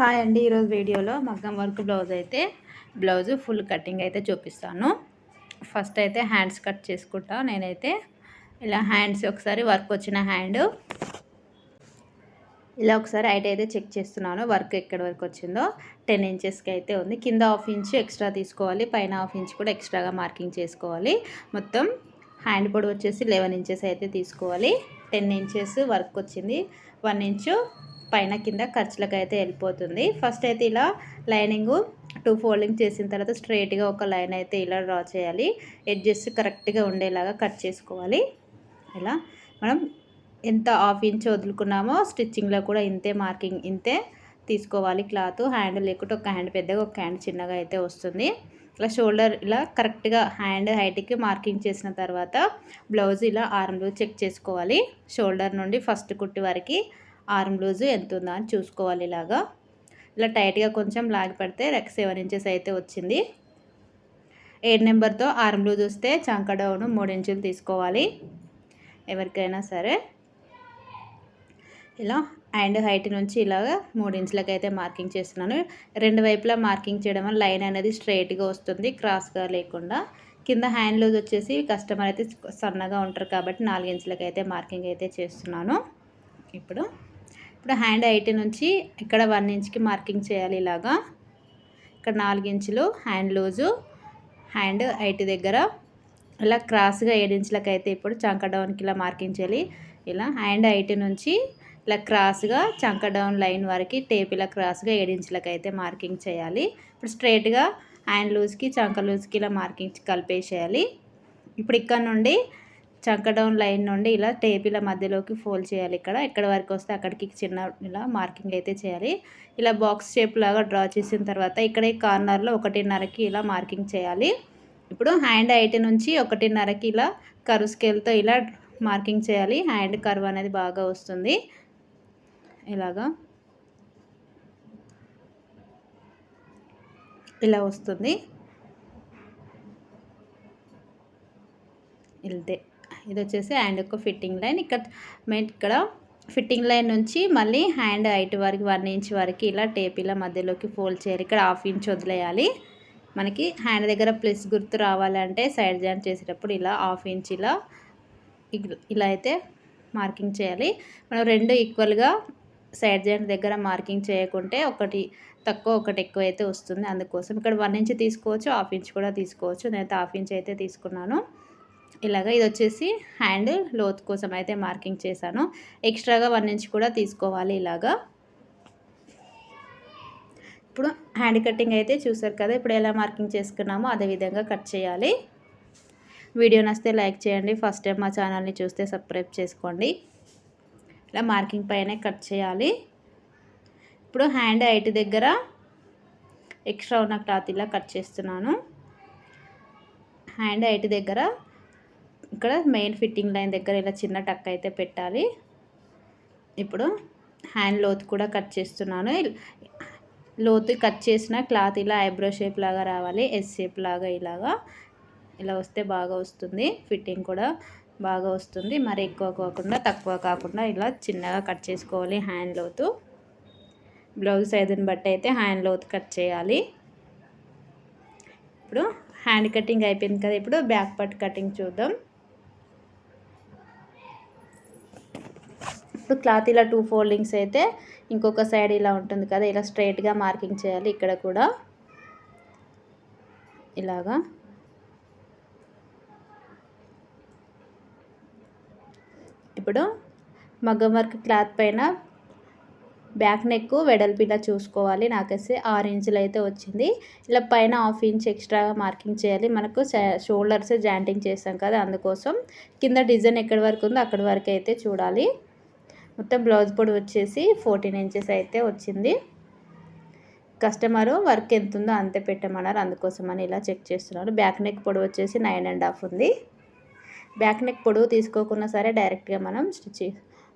Hi అండి ఈరోజు వీడియోలో మగ్గం వర్క్ బ్లౌజ్ అయితే బ్లౌజ్ ఫుల్ కటింగ్ అయితే చూపిస్తాను. ఫస్ట్ అయితే హ్యాండ్స్ కట్ చేసుకుంటా నేనైతే ఇలా హ్యాండ్స్ ఒకసారి వర్క్ వచ్చిన హ్యాండ్. ఇలా ఒకసారి హైట్ అయితే చెక్ చేస్తున్నాను వర్క్ ఎక్కడి వరకు వచ్చిందో. టెన్ ఇంచెస్కి అయితే ఉంది. కింద హాఫ్ ఇంచ్ ఎక్స్ట్రా తీసుకోవాలి పైన హాఫ్ ఇంచ్ కూడా ఎక్స్ట్రాగా మార్కింగ్ చేసుకోవాలి. మొత్తం హ్యాండ్ పొడి వచ్చేసి లెవెన్ ఇంచెస్ అయితే తీసుకోవాలి. టెన్ ఇంచెస్ వర్క్ వచ్చింది. వన్ ఇంచు పైన కింద ఖర్చులకు అయితే వెళ్ళిపోతుంది. ఫస్ట్ అయితే ఇలా లైనింగ్ టూ ఫోల్డింగ్ చేసిన తర్వాత స్ట్రైట్గా ఒక లైన్ అయితే ఇలా డ్రా చేయాలి. ఎడ్జెస్ కరెక్ట్గా ఉండేలాగా కట్ చేసుకోవాలి. ఇలా మనం ఎంత హాఫ్ ఇంచ్ వదులుకున్నామో స్టిచ్చింగ్లో కూడా ఇంతే మార్కింగ్ ఇంతే తీసుకోవాలి క్లాత్. హ్యాండ్ లేకుంటే ఒక హ్యాండ్ పెద్దగా ఒక హ్యాండ్ చిన్నగా అయితే వస్తుంది. ఇలా షోల్డర్ ఇలా కరెక్ట్గా హ్యాండ్ హైట్కి మార్కింగ్ చేసిన తర్వాత బ్లౌజ్ ఇలా ఆర్మ్లు చెక్ చేసుకోవాలి. షోల్డర్ నుండి ఫస్ట్ కుట్టి వరకు ఆర్మ్ లూజ్ ఎంత ఉందా అని చూసుకోవాలి ఇలాగా. ఇలా టైట్గా కొంచెం లాగి పెడితే రెక్ సెవెన్ ఇంచెస్ అయితే వచ్చింది. ఎయిట్ నెంబర్తో ఆర్మ్ లూజ్ వస్తే చంక మూడు ఇంచులు తీసుకోవాలి. ఎవరికైనా సరే. ఇలా అండ్ హైట్ నుంచి ఇలాగా మూడు ఇంచులకి అయితే మార్కింగ్ చేస్తున్నాను. రెండు వైపులా మార్కింగ్ చేయడం వల్ల లైన్ అనేది స్ట్రైట్గా వస్తుంది క్రాస్గా లేకుండా. కింద హ్యాండ్ లూజ్ వచ్చేసి కస్టమర్ అయితే సన్నగా ఉంటారు కాబట్టి నాలుగు ఇంచులకు అయితే మార్కింగ్ అయితే చేస్తున్నాను. ఇప్పుడు ఇప్పుడు హ్యాండ్ హైట్ నుంచి ఇక్కడ వన్ ఇంచ్కి మార్కింగ్ చేయాలి ఇలాగా. ఇక్కడ నాలుగు ఇంచులు హ్యాండ్ లూజు హ్యాండ్ హైట్ దగ్గర. ఇలా క్రాస్గా ఏడు ఇంచులకు అయితే ఇప్పుడు చంక డౌన్కి ఇలా మార్కింగ్ చేయాలి. ఇలా హ్యాండ్ హైట్ నుంచి ఇలా క్రాస్గా చంక డౌన్ లైన్ వరకు టేప్ ఇలా క్రాస్గా ఏడించులకు అయితే మార్కింగ్ చేయాలి. ఇప్పుడు స్ట్రైట్గా హ్యాండ్ లూజ్కి చంక లూజ్కి ఇలా మార్కింగ్ కలిపేసేయాలి. ఇప్పుడు ఇక్కడ నుండి చంక డౌన్ లైన్ నుండి ఇలా టేప్ మధ్యలోకి ఫోల్డ్ చేయాలి ఇక్కడ. ఎక్కడ వరకు వస్తే అక్కడికి చిన్న ఇలా మార్కింగ్ అయితే చేయాలి. ఇలా బాక్స్ షేప్ లాగా డ్రా చేసిన తర్వాత ఇక్కడ ఈ కార్నర్లో ఒకటిన్నరకి ఇలా మార్కింగ్ చేయాలి. ఇప్పుడు హ్యాండ్ హైట్ నుంచి ఒకటిన్నరకి ఇలా కరువు స్కేల్తో ఇలా మార్కింగ్ చేయాలి. హ్యాండ్ కర్వ్ అనేది బాగా వస్తుంది. ఇలాగా. ఇలా వస్తుంది. ఇదే ఇది వచ్చేసి హ్యాండ్ యొక్క ఫిట్టింగ్ లైన్. ఇక్కడ ఇక్కడ ఫిట్టింగ్ లైన్ నుంచి మళ్ళీ హ్యాండ్ హైట్ వరకు వన్ ఇంచ్ వరకు ఇలా టేప్ ఇలా మధ్యలోకి ఫోల్డ్ చేయాలి. ఇక్కడ హాఫ్ ఇంచ్ వదిలేయాలి. మనకి హ్యాండ్ దగ్గర ప్లస్ గుర్తు రావాలంటే సైడ్ జాయింట్ చేసేటప్పుడు ఇలా హాఫ్ ఇంచ్ ఇలా ఇలా అయితే మార్కింగ్ చేయాలి. మనం రెండు ఈక్వల్గా సైడ్ జాయింట్ దగ్గర మార్కింగ్ చేయకుంటే ఒకటి తక్కువ ఒకటి ఎక్కువ అయితే వస్తుంది. అందుకోసం ఇక్కడ వన్ ఇంచ్ తీసుకోవచ్చు హాఫ్ ఇంచ్ కూడా తీసుకోవచ్చు. నేనైతే హాఫ్ ఇంచ్ అయితే తీసుకున్నాను. ఇలాగ ఇది వచ్చేసి హ్యాండ్ లోత్ కోసం అయితే మార్కింగ్ చేశాను. ఎక్స్ట్రాగా వన్ ఇంచ్ కూడా తీసుకోవాలి ఇలాగా. ఇప్పుడు హ్యాండ్ కటింగ్ అయితే చూసారు కదా ఇప్పుడు ఎలా మార్కింగ్ చేసుకున్నామో అదేవిధంగా కట్ చేయాలి. వీడియో నచ్చితే లైక్ చేయండి ఫస్ట్ టైం మా ఛానల్ని చూస్తే సబ్స్క్రైబ్ చేసుకోండి. ఇలా మార్కింగ్ పైనే కట్ చేయాలి. ఇప్పుడు హ్యాండ్ హైట్ దగ్గర ఎక్స్ట్రా ఉన్న క్లాత్ ఇలా కట్ చేస్తున్నాను. హ్యాండ్ హైట్ దగ్గర ఇక్కడ మెయిన్ ఫిట్టింగ్ లైన్ దగ్గర ఇలా చిన్న టక్ అయితే పెట్టాలి. ఇప్పుడు హ్యాండ్ లోతు కూడా కట్ చేస్తున్నాను. లోతు కట్ చేసిన క్లాత్ ఇలా ఐబ్రో షేప్ లాగా రావాలి. ఎస్ షేప్ లాగా ఇలాగా. ఇలా వస్తే బాగా వస్తుంది. ఫిట్టింగ్ కూడా బాగా వస్తుంది. మరి ఎక్కువ కాకుండా తక్కువ కాకుండా ఇలా చిన్నగా కట్ చేసుకోవాలి హ్యాండ్ లోతు. బ్లౌజ్ సైజుని బట్టి అయితే హ్యాండ్ లోతు కట్ చేయాలి. ఇప్పుడు హ్యాండ్ కటింగ్ అయిపోయింది కదా. ఇప్పుడు బ్యాక్ పట్ కటింగ్ చూద్దాం. ఇప్పుడు క్లాత్ ఇలా టూ ఫోల్డింగ్స్ అయితే ఇంకొక సైడ్ ఇలా ఉంటుంది కదా ఇలా స్ట్రైట్గా మార్కింగ్ చేయాలి ఇక్కడ కూడా. ఇలాగా. ఇప్పుడు మగ్గం వర్క్ క్లాత్ పైన బ్యాక్ నెక్ వెడల్పు ఇలా చూసుకోవాలి. నాకైతే ఆరు ఇంచులు అయితే వచ్చింది. ఇలా పైన హాఫ్ ఇంచ్ ఎక్స్ట్రాగా మార్కింగ్ చేయాలి. మనకు షోల్డర్స్ జాయింటింగ్ చేస్తాం కదా అందుకోసం. కింద డిజైన్ ఎక్కడి వరకు ఉందో అక్కడి వరకు అయితే చూడాలి. మొత్తం బ్లౌజ్ పొడి వచ్చేసి ఫోర్టీన్ ఇంచెస్ అయితే వచ్చింది. కస్టమరు వర్క్ ఎంత ఉందో అంతే పెట్టమన్నారు. అందుకోసం అని ఇలా చెక్ చేస్తున్నారు. బ్యాక్ నెక్ పొడి వచ్చేసి నైన్ అండ్ హాఫ్ ఉంది. బ్యాక్ నెక్ పొడవు తీసుకోకుండా సరే డైరెక్ట్గా మనం స్టిచ్చి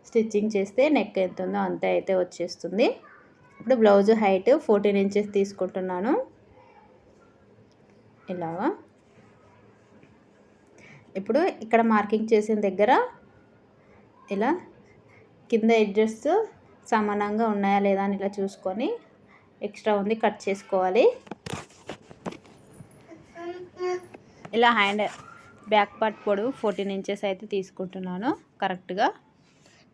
స్టిచ్చింగ్ చేస్తే నెక్ ఎంత ఉందో అంతే అయితే వచ్చేస్తుంది. ఇప్పుడు బ్లౌజ్ హైట్ ఫోర్టీన్ ఇంచెస్ తీసుకుంటున్నాను. ఇలాగా. ఇప్పుడు ఇక్కడ మార్కింగ్ చేసిన దగ్గర ఇలా కింద ఎడ్జెస్ సమానంగా ఉన్నాయా లేదా అని ఇలా చూసుకొని ఎక్స్ట్రా ఉంది కట్ చేసుకోవాలి. ఇలా హ్యాండ్ బ్యాక్ పార్ట్ పొడవు ఫోర్టీన్ ఇంచెస్ అయితే తీసుకుంటున్నాను కరెక్ట్గా.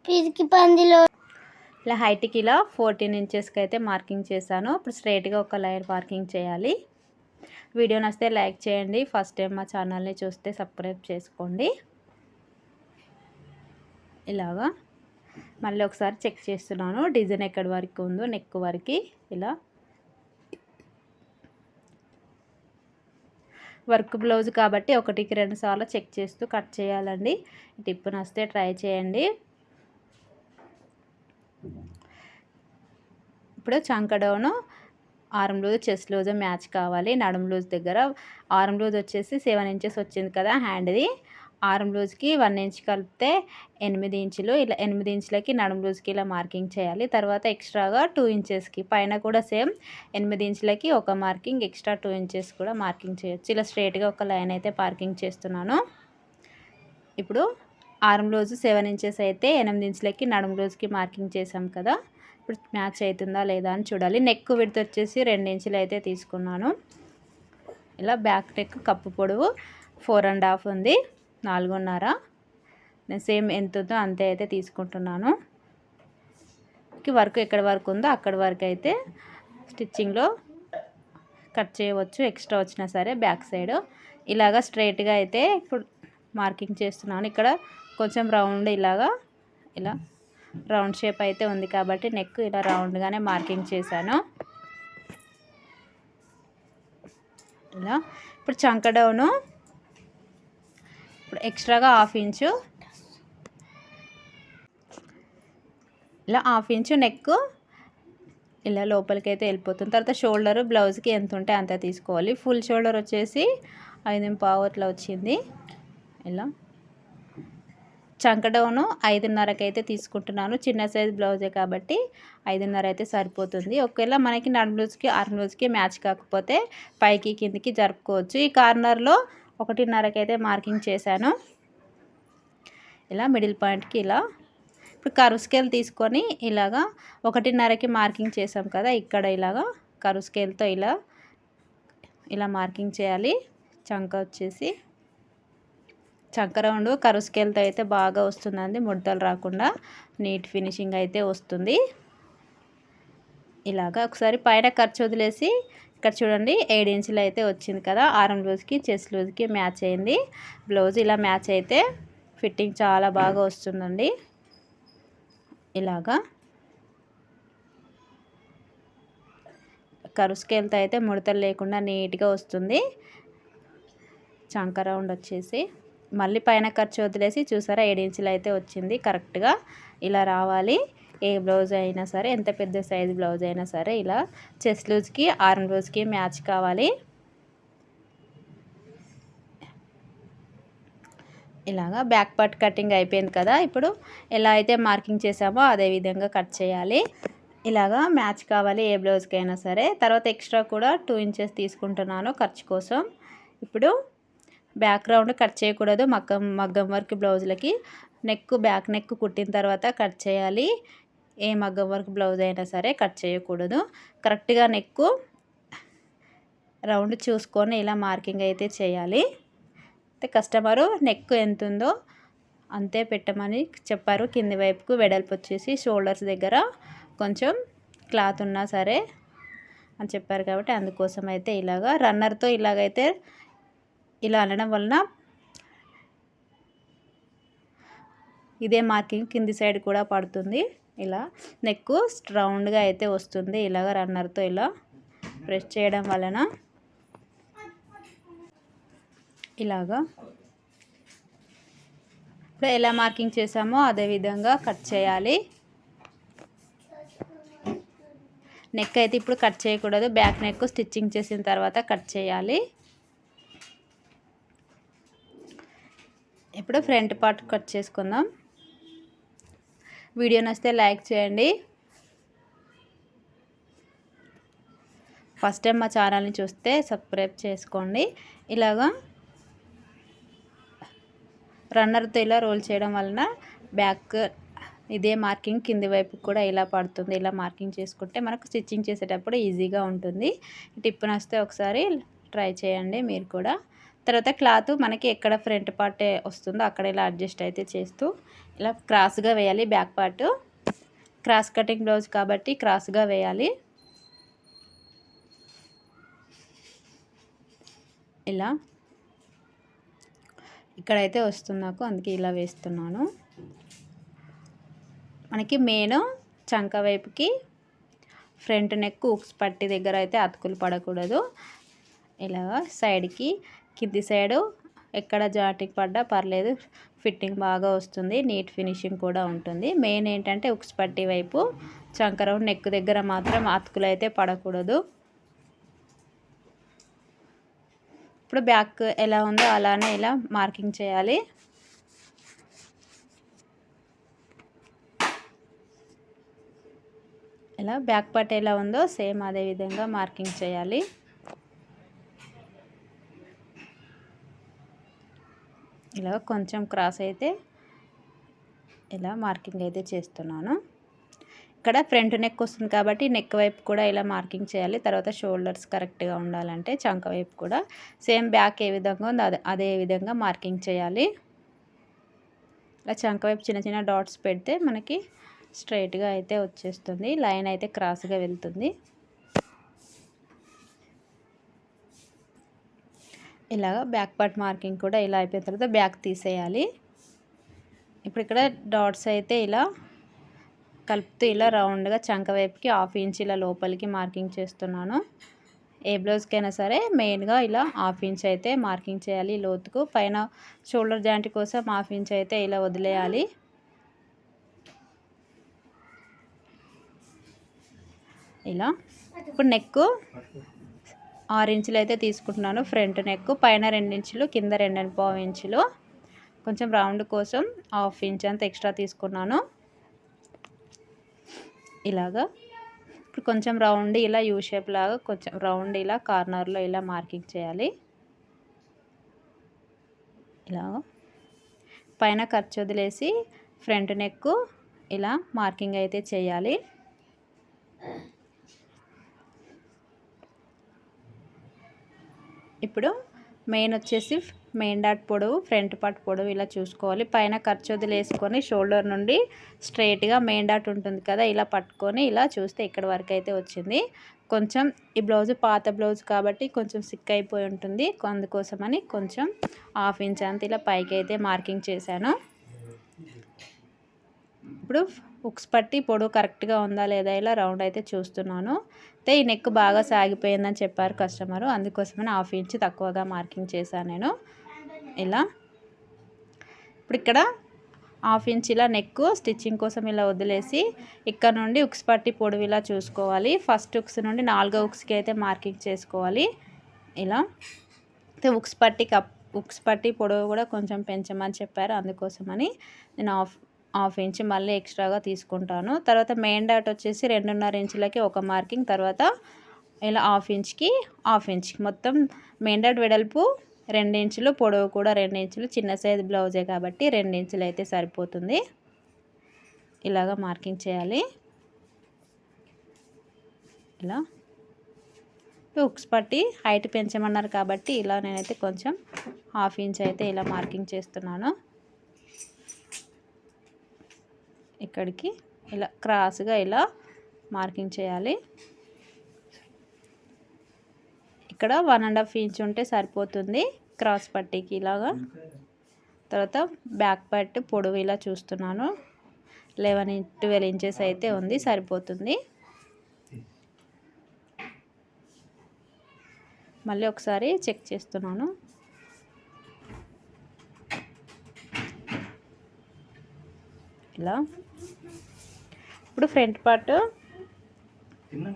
పిరికి పందిలో ఇలా హైట్కి ఇలా ఫోర్టీన్ ఇంచెస్కి అయితే మార్కింగ్ చేశాను. ఇప్పుడు స్ట్రైట్గా ఒక లైన్ మార్కింగ్ చేయాలి. వీడియో నచ్చితే లైక్ చేయండి. ఫస్ట్ టైం మా ఛానల్ని చూస్తే సబ్స్క్రైబ్ చేసుకోండి. ఇలాగా. మళ్ళీ ఒకసారి చెక్ చేస్తున్నాను. డిజైన్ ఎక్కడి వరకు ఉందో నెక్ వరకు. ఇలా. వర్క్ బ్లౌజ్ కాబట్టి ఒకటికి రెండు సార్లు చెక్ చేస్తూ కట్ చేయాలండి. టిప్ నస్తే ట్రై చేయండి. ఇప్పుడు చంకడౌను arm loose chest loose match కావాలి. నడుము లూజ్ దగ్గర. ఆరం లూజ్ వచ్చేసి సెవెన్ ఇంచెస్ వచ్చింది కదా హ్యాండ్ది. ఆరం లూజ్కి వన్ ఇంచ్ కలిపితే ఎనిమిది ఇంచులు ఇలా ఎనిమిది ఇంచులకి నడుము లూజ్కి ఇలా మార్కింగ్ చేయాలి. తర్వాత ఎక్స్ట్రాగా టూ ఇంచెస్కి పైన కూడా సేమ్ ఎనిమిది ఇంచులకి ఒక మార్కింగ్ ఎక్స్ట్రా టూ ఇంచెస్ కూడా మార్కింగ్ చేయొచ్చు. ఇలా స్ట్రేట్గా ఒక లైన్ అయితే పార్కింగ్ చేస్తున్నాను. ఇప్పుడు ఆరం రోజు సెవెన్ ఇంచెస్ అయితే ఎనిమిది ఇంచులకి నడుము రోజుకి మార్కింగ్ చేసాం కదా. ఇప్పుడు మ్యాచ్ అవుతుందా లేదా అని చూడాలి. నెక్ విడత వచ్చేసి రెండు ఇంచులు అయితే తీసుకున్నాను. ఇలా బ్యాక్ నెక్ కప్పు పొడవు ఫోర్ అండ్ హాఫ్ ఉంది. నాలుగున్నర. నేను సేమ్ ఎంత ఉందో అంతే అయితే తీసుకుంటున్నాను. వర్క్ ఎక్కడి వరకు ఉందో అక్కడి వరకు అయితే స్టిచ్చింగ్లో కట్ చేయవచ్చు ఎక్స్ట్రా వచ్చినా సరే బ్యాక్ సైడ్. ఇలాగ స్ట్రైట్గా అయితే ఇప్పుడు మార్కింగ్ చేస్తున్నాను. ఇక్కడ కొంచెం రౌండ్ ఇలాగా ఇలా రౌండ్ షేప్ అయితే ఉంది కాబట్టి నెక్ ఇలా రౌండ్గానే మార్కింగ్ చేశాను. ఇలా ఇప్పుడు చంక డౌను ఇప్పుడు ఎక్స్ట్రాగా హాఫ్ ఇంచు. ఇలా హాఫ్ ఇంచు నెక్ ఇలా లోపలికి అయితే వెళ్ళిపోతుంది. తర్వాత షోల్డర్ బ్లౌజ్కి ఎంత ఉంటే అంత తీసుకోవాలి. ఫుల్ షోల్డర్ వచ్చేసి ఐదు పావు అట్లా వచ్చింది. ఇలా. చంకడౌను ఐదున్నరకి అయితే తీసుకుంటున్నాను. చిన్న సైజ్ బ్లౌజే కాబట్టి ఐదున్నర అయితే సరిపోతుంది. ఒకవేళ మనకి నడుము లూజ్కి ఆరు లూజ్కి మ్యాచ్ కాకపోతే పైకి కిందికి జరుపుకోవచ్చు. ఈ కార్నర్లో ఒకటిన్నరకి అయితే మార్కింగ్ చేశాను. ఇలా మిడిల్ పాయింట్కి ఇలా. ఇప్పుడు కరువు స్కేల్ తీసుకొని ఇలాగా ఒకటిన్నరకి మార్కింగ్ చేసాం కదా ఇక్కడ ఇలాగా కరువు స్కేల్తో ఇలా ఇలా మార్కింగ్ చేయాలి. చంక వచ్చేసి. చంక రౌండ్ కరువు స్కేల్తో అయితే బాగా వస్తుందండి ముడతలు రాకుండా నీట్ ఫినిషింగ్ అయితే వస్తుంది. ఇలాగా ఒకసారి పైన ఖర్చు వదిలేసి ఇక్కడ చూడండి ఏడు ఇంచులు అయితే వచ్చింది కదా. ఆరం లూజ్కి చెస్ట్ లూజ్కి మ్యాచ్ అయింది. బ్లౌజ్ ఇలా మ్యాచ్ అయితే ఫిట్టింగ్ చాలా బాగా వస్తుందండి. ఇలాగా. కరు స్కేల్తో అయితే ముడతలు లేకుండా నీట్గా వస్తుంది. చంక రౌండ్ వచ్చేసి. మళ్ళీ పైన ఖర్చు వదిలేసి చూసారా? ఏడు ఇంచులు అయితే వచ్చింది. కరెక్ట్గా ఇలా రావాలి. ఏ బ్లౌజ్ అయినా సరే ఎంత పెద్ద సైజ్ బ్లౌజ్ అయినా సరే ఇలా చెస్ట్ లూజ్కి ఆర్మ్ లూజ్కి మ్యాచ్ కావాలి. ఇలాగా బ్యాక్ పార్ట్ కటింగ్ అయిపోయింది కదా ఇప్పుడు ఎలా అయితే మార్కింగ్ చేసామో అదే విధంగా కట్ చేయాలి. ఇలాగా మ్యాచ్ కావాలి ఏ బ్లౌజ్కి అయినా సరే. తర్వాత ఎక్స్ట్రా కూడా టూ ఇంచెస్ తీసుకుంటున్నాను ఖర్చు కోసం. ఇప్పుడు బ్యాక్గ్రౌండ్ కట్ చేయకూడదు మగ్గం మగ్గం వర్క్ బ్లౌజులకి. నెక్ బ్యాక్ నెక్ కుట్టిన తర్వాత కట్ చేయాలి. ఏ మగ్గం వర్క్ బ్లౌజ్ అయినా సరే కట్ చేయకూడదు. కరెక్ట్గా నెక్ రౌండ్ చూసుకొని ఇలా మార్కింగ్ అయితే చేయాలి. అయితే కస్టమరు నెక్ ఎంత ఉందో అంతే పెట్టమని చెప్పారు. కింది వైపుకు వెడల్పు వచ్చేసి షోల్డర్స్ దగ్గర కొంచెం క్లాత్ ఉన్నా సరే అని చెప్పారు కాబట్టి అందుకోసం అయితే ఇలాగా రన్నర్తో ఇలాగైతే ఇలా అనడం వలన ఇదే మార్కింగ్ కింది సైడ్ కూడా పడుతుంది. ఇలా నెక్ రౌండ్గా అయితే వస్తుంది. ఇలాగ రన్నర్తో ఇలా ప్రెస్ చేయడం వలన ఇలాగా ఇప్పుడు ఎలా మార్కింగ్ చేసామో అదే విధంగా కట్ చేయాలి. నెక్ అయితే ఇప్పుడు కట్ చేయకూడదు. బ్యాక్ నెక్ స్టిచ్చింగ్ చేసిన తర్వాత కట్ చేయాలి. ఇప్పుడు ఫ్రంట్ పార్ట్ కట్ చేసుకుందాం. వీడియో నచ్చితే లైక్ చేయండి. ఫస్ట్ టైం మా ఛానల్ని చూస్తే సబ్స్క్రైబ్ చేసుకోండి. ఇలాగా రన్నర్తో ఇలా రోల్ చేయడం వలన బ్యాక్ ఇదే మార్కింగ్ కింది వైపు కూడా ఇలా పడుతుంది. ఇలా మార్కింగ్ చేసుకుంటే మనకు స్టిచ్చింగ్ చేసేటప్పుడు ఈజీగా ఉంటుంది. టిప్ నస్తే ఒకసారి ట్రై చేయండి మీరు కూడా. తర్వాత క్లాత్ మనకి ఎక్కడ ఫ్రంట్ పార్ట్ వస్తుందో అక్కడ ఇలా అడ్జస్ట్ అయితే చేస్తూ ఇలా క్రాస్గా వేయాలి back part. Cross cutting blouse కాబట్టి క్రాస్గా వేయాలి. ఇలా. ఇక్కడైతే వస్తుంది నాకు అందుకే ఇలా వేస్తున్నాను. మనకి మెయిన్ చంక వైపుకి ఫ్రంట్ నెక్ ఉక్స్ పట్టి దగ్గర అయితే అతుకులు పడకూడదు. ఇలా సైడ్కి కింది సైడు ఎక్కడ జాటికి పడ్డా పర్లేదు. ఫిట్టింగ్ బాగా వస్తుంది నీట్ ఫినిషింగ్ కూడా ఉంటుంది. మెయిన్ ఏంటంటే ఉక్స్ పట్టి వైపు చంకరం నెక్ దగ్గర మాత్రం అతుకులు అయితే పడకూడదు. ఇప్పుడు బ్యాక్ ఎలా ఉందో అలానే ఇలా మార్కింగ్ చేయాలి. ఇలా బ్యాక్ పార్ట్ ఎలా ఉందో సేమ్ అదే విధంగా మార్కింగ్ చేయాలి. ఇలా కొంచెం క్రాస్ అయితే ఇలా మార్కింగ్ అయితే చేస్తున్నాను. ఇక్కడ ఫ్రంట్ నెక్ వస్తుంది కాబట్టి నెక్ వైపు కూడా ఇలా మార్కింగ్ చేయాలి. తర్వాత షోల్డర్స్ కరెక్ట్గా ఉండాలంటే చంక వైపు కూడా. సేమ్ బ్యాక్ ఏ విధంగా ఉందో అదే అదే విధంగా మార్కింగ్ చేయాలి. ఇలా చంక వైపు చిన్న చిన్న డాట్స్ పెడితే మనకి స్ట్రైట్గా అయితే వచ్చేస్తుంది. లైన్ అయితే క్రాస్గా వెళ్తుంది. ఇలాగ బ్యాక్ పార్ట్ మార్కింగ్ కూడా ఇలా అయిపోయిన తర్వాత బ్యాక్ తీసేయాలి. ఇప్పుడు ఇక్కడ డాట్స్ అయితే ఇలా కలుపుతూ ఇలా రౌండ్గా చంక వైపుకి హాఫ్ ఇంచ్ ఇలా లోపలికి మార్కింగ్ చేస్తున్నాను. ఏ బ్లౌజ్కైనా సరే మెయిన్గా ఇలా హాఫ్ ఇంచ్ అయితే మార్కింగ్ చేయాలి లోతుకు. పైన షోల్డర్ జాయింట్ కోసం హాఫ్ ఇంచ్ అయితే ఇలా వదిలేయాలి. ఇలా. ఇప్పుడు నెక్ ఆరు ఇంచులు అయితే తీసుకుంటున్నాను. ఫ్రంట్ నెక్ పైన రెండు ఇంచులు కింద రెండు పావు ఇంచులు. కొంచెం రౌండ్ కోసం హాఫ్ ఇంచ్ అంత ఎక్స్ట్రా తీసుకున్నాను. ఇలాగా. ఇప్పుడు కొంచెం రౌండ్ ఇలా యూ షేప్ లాగా కొంచెం రౌండ్ ఇలా కార్నర్లో ఇలా మార్కింగ్ చేయాలి. ఇలా పైన ఖర్చు వదిలేసి ఫ్రంట్ నెక్ ఇలా మార్కింగ్ అయితే చేయాలి. ఇప్పుడు మెయిన్ వచ్చేసి మెయిన్ డాట్ పొడవు ఫ్రంట్ పార్ట్ పొడవు ఇలా చూసుకోవాలి. పైన ఖర్చు వదిలేసుకొని షోల్డర్ నుండి స్ట్రైట్గా మెయిన్ డాట్ ఉంటుంది కదా ఇలా పట్టుకొని ఇలా చూస్తే ఇక్కడ వరకు అయితే వచ్చింది. కొంచెం ఈ బ్లౌజ్ పాత బ్లౌజ్ కాబట్టి కొంచెం సిక్ అయిపోయి ఉంటుంది. అందుకోసమని కొంచెం హాఫ్ ఇంచ్ అంత ఇలా పైకి అయితే మార్కింగ్ చేశాను. ఇప్పుడు ఉక్స్ పట్టి పొడవు కరెక్ట్గా ఉందా లేదా ఇలా రౌండ్ అయితే చూస్తున్నాను. అయితే ఈ నెక్ బాగా సాగిపోయిందని చెప్పారు కస్టమరు. అందుకోసమని హాఫ్ ఇంచ్ తక్కువగా మార్కింగ్ చేశాను నేను. ఇలా. ఇప్పుడు ఇక్కడ హాఫ్ ఇంచ్ ఇలా నెక్ స్టిచ్చింగ్ కోసం ఇలా వదిలేసి ఇక్కడ నుండి ఉక్స్ పట్టి పొడవు ఇలా చూసుకోవాలి. ఫస్ట్ ఉక్స్ నుండి నాలుగో ఉక్స్కి అయితే మార్కింగ్ చేసుకోవాలి. ఇలా. అయితే ఉక్స్ పట్టి కప్ ఉక్స్ పట్టి పొడవు కూడా కొంచెం పెంచమని చెప్పారు. అందుకోసమని నేను హాఫ్ హాఫ్ ఇంచ్ మళ్ళీ ఎక్స్ట్రాగా తీసుకుంటాను. తర్వాత మెయిన్ డాట్ వచ్చేసి రెండున్నర ఇంచులకి ఒక మార్కింగ్ తర్వాత ఇలా హాఫ్ ఇంచ్కి హాఫ్ ఇంచ్ మొత్తం మెయిన్ డాట్ వెడల్పు రెండు ఇంచులు పొడవు కూడా రెండు ఇంచులు. చిన్న సైజ్ బ్లౌజే కాబట్టి రెండు ఇంచులు అయితే సరిపోతుంది. ఇలాగా మార్కింగ్ చేయాలి. ఇలా హుక్స్ పట్టి హైట్ పెంచమన్నారు కాబట్టి ఇలా నేనైతే కొంచెం హాఫ్ ఇంచ్ అయితే ఇలా మార్కింగ్ చేస్తున్నాను. ఇక్కడికి ఇలా క్రాస్గా ఇలా మార్కింగ్ చేయాలి. ఇక్కడ వన్ అండ్ హాఫ్ ఇంచ్ ఉంటే సరిపోతుంది క్రాస్ పట్టీకి ఇలాగా. తర్వాత బ్యాక్ పట్టు పొడవు ఇలా చూస్తున్నాను. లెవెన్ ట్వెల్వ్ ఇంచెస్ అయితే ఉంది సరిపోతుంది. మళ్ళీ ఒకసారి చెక్ చేస్తున్నాను. ఇలా ఇప్పుడు ఫ్రంట్ పార్ట్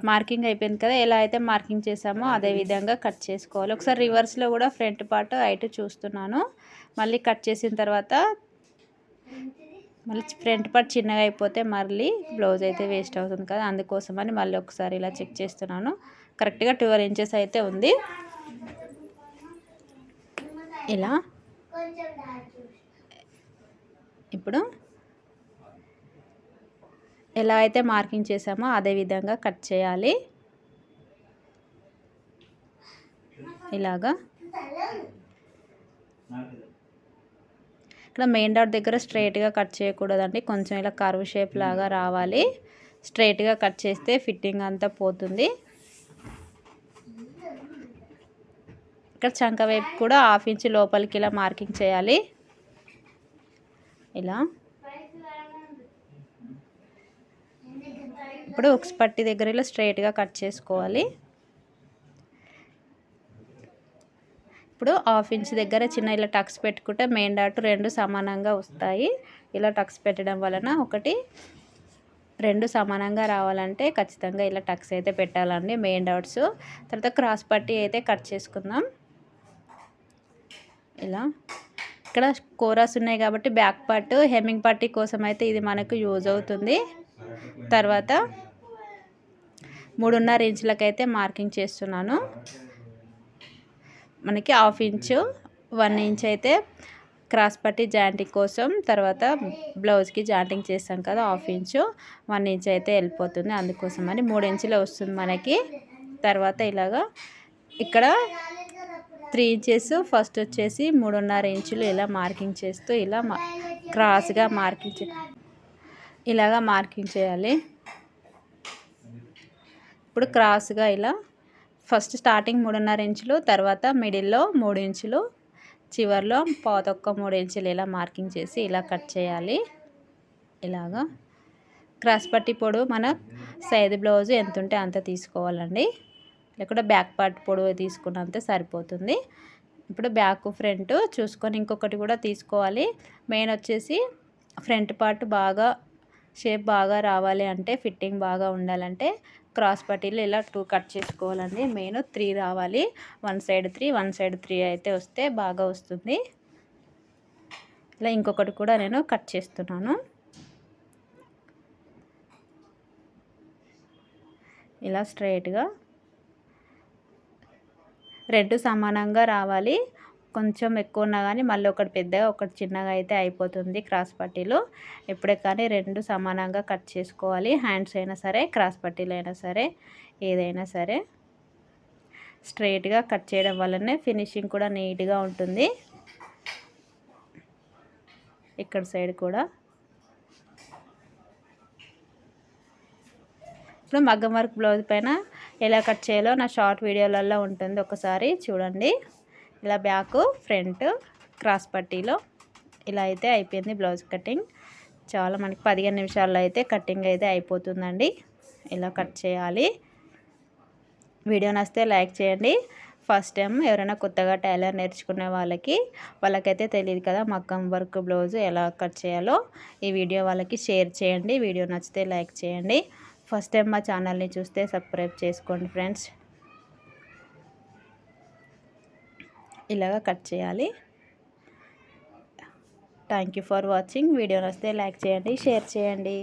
మార్కింగ్ అయిపోయింది కదా ఎలా అయితే మార్కింగ్ చేసామో అదే విధంగా కట్ చేసుకోవాలి. ఒకసారి రివర్స్లో కూడా ఫ్రంట్ పార్ట్ హైట్ చూస్తున్నాను. మళ్ళీ కట్ చేసిన తర్వాత మళ్ళీ ఫ్రంట్ పార్ట్ చిన్నగా అయిపోతే మళ్ళీ బ్లౌజ్ అయితే వేస్ట్ అవుతుంది కదా అందుకోసమని మళ్ళీ ఒకసారి ఇలా చెక్ చేస్తున్నాను. కరెక్ట్గా ట్వెల్వ్ ఇంచెస్ అయితే ఉంది. ఇలా ఇప్పుడు ఎలా అయితే మార్కింగ్ చేసామో అదే విధంగా కట్ చేయాలి. ఇలాగా. ఇక్కడ మెయిన్ డాట్ దగ్గర స్ట్రైట్గా కట్ చేయకూడదండి. కొంచెం ఇలా కర్వ్ షేప్ లాగా రావాలి. స్ట్రైట్గా కట్ చేస్తే ఫిట్టింగ్ అంతా పోతుంది. ఇక్కడ చంక వైపు కూడా హాఫ్ ఇంచ్ లోపలికి ఇలా మార్కింగ్ చేయాలి. ఇలా. ఇప్పుడు ఉక్స్ పట్టి దగ్గర ఇలా స్ట్రైట్గా కట్ చేసుకోవాలి. ఇప్పుడు హాఫ్ ఇంచ్ దగ్గర చిన్న ఇలా టక్స్ పెట్టుకుంటే మెయిన్ డాట్ రెండు సమానంగా వస్తాయి. ఇలా టక్స్ పెట్టడం వలన ఒకటి రెండు సమానంగా రావాలంటే ఖచ్చితంగా ఇలా టక్స్ అయితే పెట్టాలండి మెయిన్ డాట్స్. తర్వాత క్రాస్ పట్టి అయితే కట్ చేసుకుందాం. ఇలా ఇక్కడ కోరాస్ ఉన్నాయి కాబట్టి బ్యాక్ పార్ట్ హెమ్మింగ్ పట్టీ కోసం అయితే ఇది మనకు యూజ్ అవుతుంది. తర్వాత మూడున్నర ఇంచులకైతే మార్కింగ్ చేస్తున్నాను. మనకి హాఫ్ ఇంచు వన్ ఇంచ్ అయితే క్రాస్ పట్టి జాయింటింగ్ కోసం తర్వాత బ్లౌజ్కి జాయింటింగ్ చేస్తాం కదా హాఫ్ ఇంచు వన్ ఇంచ్ అయితే వెళ్ళిపోతుంది. అందుకోసం అని మూడు ఇంచులే వస్తుంది మనకి. తర్వాత ఇలాగా ఇక్కడ త్రీ ఇంచెస్ ఫస్ట్ వచ్చేసి మూడున్నర ఇంచులు ఇలా మార్కింగ్ చేస్తూ ఇలా క్రాస్గా మార్కింగ్ చే ఇలాగా మార్కింగ్ చేయాలి ఇప్పుడు క్రాస్గా ఇలా ఫస్ట్ స్టార్టింగ్ మూడున్నర ఇంచులు తర్వాత మిడిల్లో మూడు ఇంచులు చివరిలో పాతొక్క మూడు ఇంచులు ఇలా మార్కింగ్ చేసి ఇలా కట్ చేయాలి. ఇలాగా క్రాస్ పట్టి పొడు మన సైజ్ బ్లౌజ్ ఎంత ఉంటే అంత తీసుకోవాలండి. లేకుంటే బ్యాక్ పార్ట్ పొడవు తీసుకున్నంత సరిపోతుంది. ఇప్పుడు బ్యాక్ ఫ్రంట్ చూసుకొని ఇంకొకటి కూడా తీసుకోవాలి. మెయిన్ వచ్చేసి ఫ్రంట్ పార్ట్ బాగా షేప్ బాగా రావాలి అంటే ఫిట్టింగ్ బాగా ఉండాలంటే క్రాస్ పట్టీలు ఇలా టూ కట్ చేసుకోవాలండి. మెయిన్ త్రీ రావాలి. One side three one side three అయితే వస్తే బాగా వస్తుంది. ఇలా ఇంకొకటి కూడా నేను కట్ చేస్తున్నాను. ఇలా స్ట్రైట్గా రెండు సమానంగా రావాలి. కొంచెం ఎక్కువ ఉన్నా కానీ మళ్ళీ ఒకటి పెద్దగా ఒకటి చిన్నగా అయితే అయిపోతుంది క్రాస్ పట్టీలు. ఎప్పుడే కానీ రెండు సమానంగా కట్ చేసుకోవాలి. హ్యాండ్స్ అయినా సరే క్రాస్ పట్టీలు అయినా సరే ఏదైనా సరే. స్ట్రైట్గా కట్ చేయడం వల్లనే ఫినిషింగ్ కూడా నీట్గా ఉంటుంది. ఇక్కడ సైడ్ కూడా. ఇప్పుడు మగ్గం వర్క్ బ్లౌజ్ పైన ఎలా కట్ చేయాలో నా షార్ట్ వీడియోలలో ఉంటుంది. ఒకసారి చూడండి. ఇలా బ్యాక్ ఫ్రంట్ క్రాస్ పట్టీలో ఇలా అయితే అయిపోయింది బ్లౌజ్ కటింగ్. చాలా మనకి పదిహేను నిమిషాల్లో అయితే కటింగ్ అయితే అయిపోతుందండి. ఇలా కట్ చేయాలి. వీడియో నచ్చితే లైక్ చేయండి. ఫస్ట్ టైం ఎవరైనా కొత్తగా టైలర్ నేర్చుకునే వాళ్ళకి వాళ్ళకైతే తెలియదు కదా మగ్గం వర్క్ బ్లౌజ్ ఎలా కట్ చేయాలో. ఈ వీడియో వాళ్ళకి షేర్ చేయండి. వీడియో నచ్చితే లైక్ చేయండి. ఫస్ట్ టైం మా ఛానల్ని చూస్తే సబ్స్క్రైబ్ చేసుకోండి ఫ్రెండ్స్. ఇలాగ కట్ చేయాలి. Thank you for watching video నచ్చితే లైక్ చేయండి షేర్ చేయండి.